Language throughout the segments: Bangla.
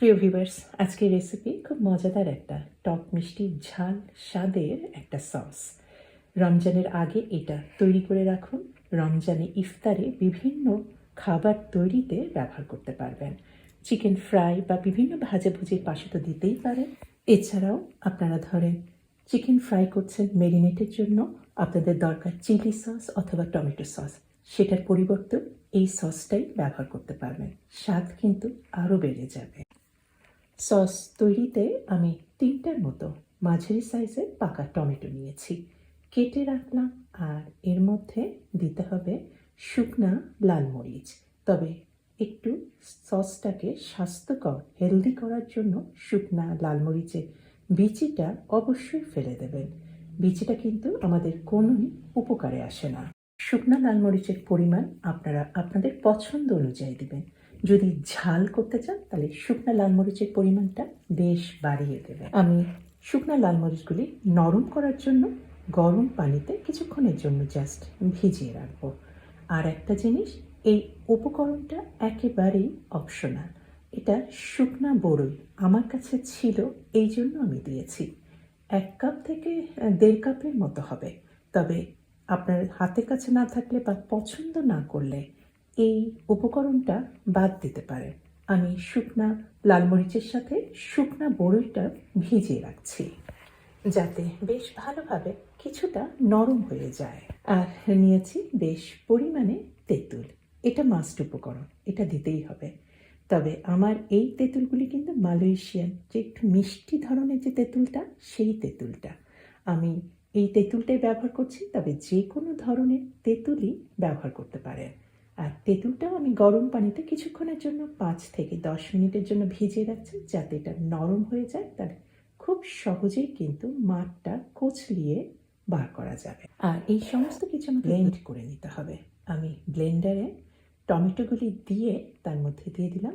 প্রিয় ভিউয়ার্স, আজকের রেসিপি খুব মজাদার একটা টক মিষ্টি ঝাল স্বাদের একটা সস রমজানের আগে এটা তৈরি করে রাখুন। রমজানে ইফতারে বিভিন্ন খাবার তৈরিতে ব্যবহার করতে পারবেন। চিকেন ফ্রাই বা বিভিন্ন ভাজাভুজির পাশে তো দিতেই পারেন। এছাড়াও আপনারা ধরেন চিকেন ফ্রাই করছেন মেরিনেটের জন্য, আপনাদের দরকার চিলি সস অথবা টমেটো সস সেটার পরিবর্তে এই সসটাই ব্যবহার করতে পারবেন। স্বাদ কিন্তু আরও বেড়ে যাবে। সস তৈরিতে আমি তিনটার মতো মাঝারি সাইজের পাকা টমেটো নিয়েছি। কেটে রাখলাম আর এর মধ্যে দিতে হবে শুকনা লাল মরিচ। তবে একটু সসটাকে স্বাস্থ্যকর, হেলদি করার জন্য শুকনা লাল মরিচের বিচিটা অবশ্যই ফেলে দেবেন। বিচিটা কিন্তু আমাদের কোনোই উপকারে আসে না। শুকনা লাল মরিচের পরিমাণ আপনারা আপনাদের পছন্দ অনুযায়ী দিবেন। যদি ঝাল করতে চান, তাহলে শুকনা লাল মরিচের পরিমাণটা বেশ বাড়িয়ে দেবে। আমি শুকনা লাল মরিচগুলি নরম করার জন্য গরম পানিতে কিছুক্ষণের জন্য জাস্ট ভিজিয়ে রাখব। আর একটা জিনিস, এই উপকরণটা একেবারেই অপশনাল এটা শুকনা বড়ই আমার কাছে ছিল, এই জন্য আমি দিয়েছি। এক কাপ থেকে দেড় কাপের মতো হবে। তবে আপনার হাতের কাছে না থাকলে বা পছন্দ না করলে এই উপকরণটা বাদ দিতে পারেন। আমি শুকনা লাল মরিচের সাথে শুকনা বড়ইটা ভিজিয়ে রাখছি, যাতে বেশ ভালোভাবে কিছুটা নরম হয়ে যায়। আর নিয়েছি বেশ পরিমাণে তেঁতুল। এটা মাস্ট উপকরণ, এটা দিতেই হবে। তবে আমার এই তেঁতুলগুলি কিন্তু মালয়েশিয়ান, যে একটু মিষ্টি ধরনের যে তেঁতুলটা, সেই তেঁতুলটা। আমি এই তেঁতুলটাই ব্যবহার করছি, তবে যে কোনো ধরনের তেঁতুলই ব্যবহার করতে পারেন। আর তেঁতুলটাও আমি গরম পানিতে কিছুক্ষণের জন্য পাঁচ থেকে দশ মিনিটের জন্য ভিজিয়ে রাখছি যাতে এটা নরম হয়ে যায় তাহলে খুব সহজেই কিন্তু মাঠটা কোচলিয়ে বার করা যাবে। আর এই সমস্ত কিছু আমি ব্লেন্ড করে নিতে হবে। আমি ব্লেন্ডারে টমেটোগুলি দিয়ে তার মধ্যে দিয়ে দিলাম,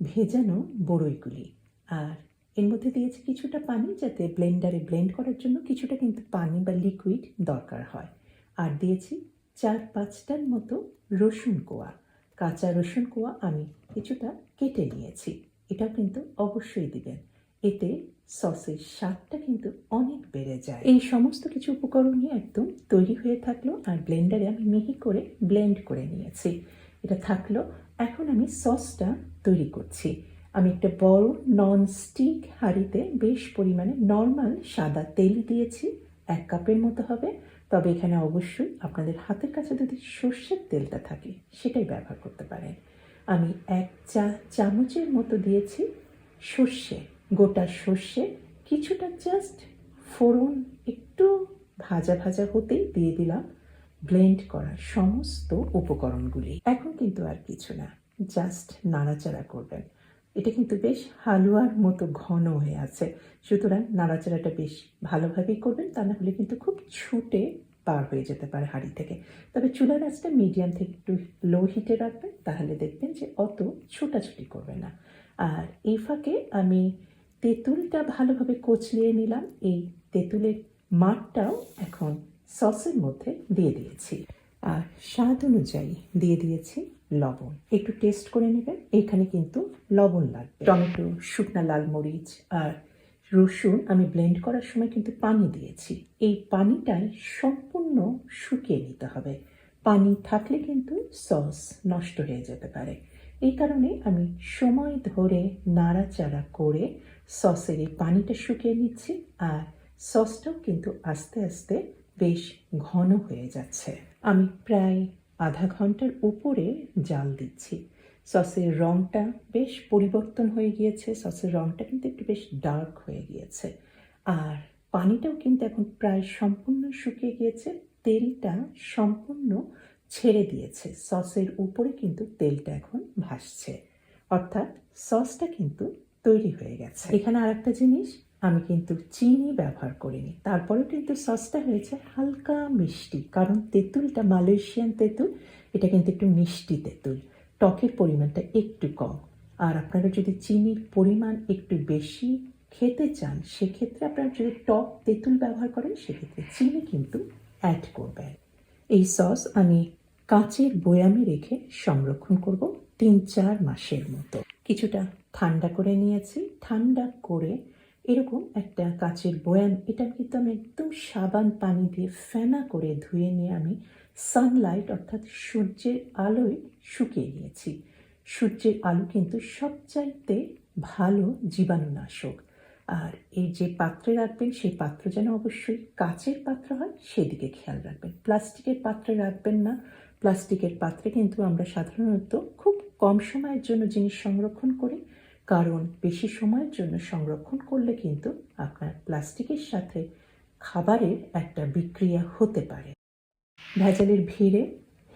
ভেজানো বড়ইগুলি। আর এর মধ্যে দিয়েছি কিছুটা পানি যাতে ব্লেন্ডারে ব্লেন্ড করার জন্য কিছুটা কিন্তু পানি বা লিকুইড দরকার হয়। আর দিয়েছি চার পাঁচটার মতো রসুন কোয়া, কাঁচা রসুন কোয়া আমি কিছুটা কেটে নিয়েছি। এটাও কিন্তু অবশ্যই দিবেন। এতে সসের স্বাদটা কিন্তু অনেক বেড়ে যায়। এই সমস্ত কিছু উপকরণই একদম তৈরি হয়ে থাকল আর ব্লেন্ডারে আমি মিহি করে ব্লেন্ড করে নিয়েছি। এটা থাকল, এখন আমি সসটা তৈরি করছি। আমি একটা বড় নন স্টিক হাঁড়িতে বেশ পরিমাণে নর্মাল সাদা তেল দিয়েছি, এক কাপের মতো হবে। তবে এখানে অবশ্যই আপনাদের হাতের কাছে যদি সর্ষের তেলটা থাকে, সেটাই ব্যবহার করতে পারেন। আমি এক চা, চামচের মতো দিয়েছি সর্ষে, গোটা সর্ষে। কিছুটা জাস্ট ফোড়ন একটু ভাজা ভাজা হতেই দিয়ে দিলাম। ব্লেন্ড করা সমস্ত উপকরণগুলি। এখন কিন্তু আর কিছু না জাস্ট নাড়াচাড়া করবেন। এটা কিন্তু বেশ হালুয়ার মতো ঘন হয়ে আছে। সুতরাং নাড়াচাড়াটা বেশ ভালোভাবেই করবেন, তা না হলে কিন্তু খুব ছুটে পার হয়ে যেতে পারে হাঁড়ি থেকে। তবে চুলার আঁচটা মিডিয়াম থেকে একটু লো হিটে রাখবেন, তাহলে দেখবেন যে অত ছোটাছুটি করবে না। আর এই ফাঁকে আমি তেঁতুলটা ভালোভাবে কচলিয়ে নিলাম। এই তেঁতুলের মাঠটাও এখন সসের মধ্যে দিয়ে দিয়েছি। আর স্বাদ অনুযায়ী দিয়ে দিয়েছি লবণ। একটু টেস্ট করে নেবেন। এখানে কিন্তু লবণ লাগবে। টমেটো, শুকনা লাল মরিচ আর রসুন আমি ব্লেন্ড করার সময় কিন্তু পানি দিয়েছি। এই পানিটাই সম্পূর্ণ শুকিয়ে নিতে হবে। পানি থাকলে কিন্তু সস নষ্ট হয়ে যেতে পারে। এই কারণে আমি সময় ধরে নাড়াচাড়া করে সসের এই পানিটা শুকিয়ে নিচ্ছি আর সসটাও কিন্তু আস্তে আস্তে বেশ ঘন হয়ে যাচ্ছে। আমি প্রায় আধা ঘণ্টার উপরে জাল দিচ্ছি। সসের রঙটা বেশ পরিবর্তন হয়ে গিয়েছে। সসের রঙটা কিন্তু একটু বেশ ডার্ক হয়ে গিয়েছে। আর পানিটাও কিন্তু এখন প্রায় সম্পূর্ণ শুকিয়ে গিয়েছে। তেলটা সম্পূর্ণ ছেড়ে দিয়েছে। সসের উপরে কিন্তু তেলটা এখন ভাসছে। অর্থাৎ সসটা কিন্তু তৈরি হয়ে গেছে। এখানে আরেকটা জিনিস আমি কিন্তু চিনি ব্যবহার করিনি। তারপরেও কিন্তু সসটা হয়েছে হালকা মিষ্টি, কারণ তেঁতুলটা মালয়েশিয়ান তেঁতুল, এটা কিন্তু একটু মিষ্টি তেঁতুল। টকের পরিমাণটা একটু কম। আর আপনারা যদি চিনির পরিমাণ একটু বেশি খেতে চান, সেক্ষেত্রে আপনারা যদি টক তেঁতুল ব্যবহার করেন, সেক্ষেত্রে চিনি কিন্তু অ্যাড করবেন। এই সস আমি কাঁচের বয়ামে রেখে সংরক্ষণ করব তিন চার মাসের মতো। কিছুটা ঠান্ডা করে নিয়েছি। ঠান্ডা করে এরকম একটা কাচের বয়াম এটা কিন্তু আমি একদম সাবান পানি দিয়ে ফেনা করে ধুয়ে নিয়ে আমি সানলাইট অর্থাৎ সূর্যের আলোয় শুকিয়ে নিয়েছি। সূর্যের আলো কিন্তু সবচাইতে ভালো জীবাণুনাশক। আর এই যে পাত্রে রাখবেন, সেই পাত্র যেন অবশ্যই কাচের পাত্র হয়, সেদিকে খেয়াল রাখবেন। প্লাস্টিকের পাত্রে রাখবেন না। প্লাস্টিকের পাত্রে কিন্তু আমরা সাধারণত খুব কম সময়ের জন্য জিনিস সংরক্ষণ করি। কারণ বেশি সময়ের জন্য সংরক্ষণ করলে কিন্তু আপনার প্লাস্টিকের সাথে খাবারের একটা বিক্রিয়া হতে পারে। ভেজালের ভিড়ে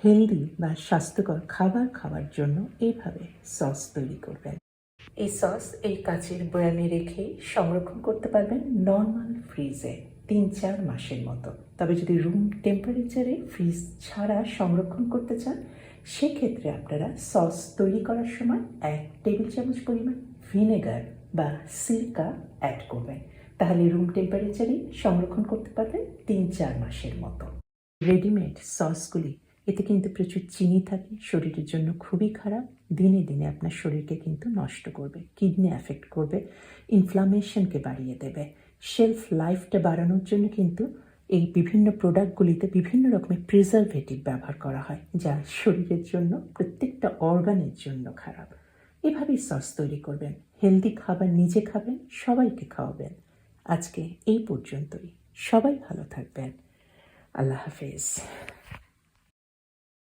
হেলদি বা স্বাস্থ্যকর খাবার খাওয়ার জন্য এইভাবে সস তৈরি করবেন। এই সস এই কাচের বয়ামে রেখে সংরক্ষণ করতে পারবেন নর্মাল ফ্রিজে তিন চার মাসের মতো। তবে যদি রুম টেম্পারেচারে ফ্রিজ ছাড়া সংরক্ষণ করতে চান সেক্ষেত্রে আপনারা সস তৈরি করার সময় এক টেবিল চামচ পরিমাণ ভিনেগার বা সিরকা অ্যাড করবেন। তাহলে রুম টেম্পারেচারে সংরক্ষণ করতে পারবেন তিন চার মাসের মতো। রেডিমেড সসগুলি, এতে কিন্তু প্রচুর চিনি থাকে, শরীরের জন্য খুবই খারাপ, দিনে দিনে আপনার শরীরকে কিন্তু নষ্ট করবে কিডনি অ্যাফেক্ট করবে ইনফ্লামেশনকে বাড়িয়ে দেবে। শেলফ লাইফটা বাড়ানোর জন্য কিন্তু এই বিভিন্ন প্রোডাক্টগুলিতে বিভিন্ন রকমের প্রিজারভেটিভ ব্যবহার করা হয়, যা শরীরের জন্য, প্রত্যেকটা অর্গানের জন্য খারাপ। এভাবেই সস তৈরি করবেন। হেলদি খাবার নিজে খাবেন, সবাইকে খাওয়াবেন। আজকে এই পর্যন্তই। সবাই ভালো থাকবেন। আল্লাহ হাফেজ।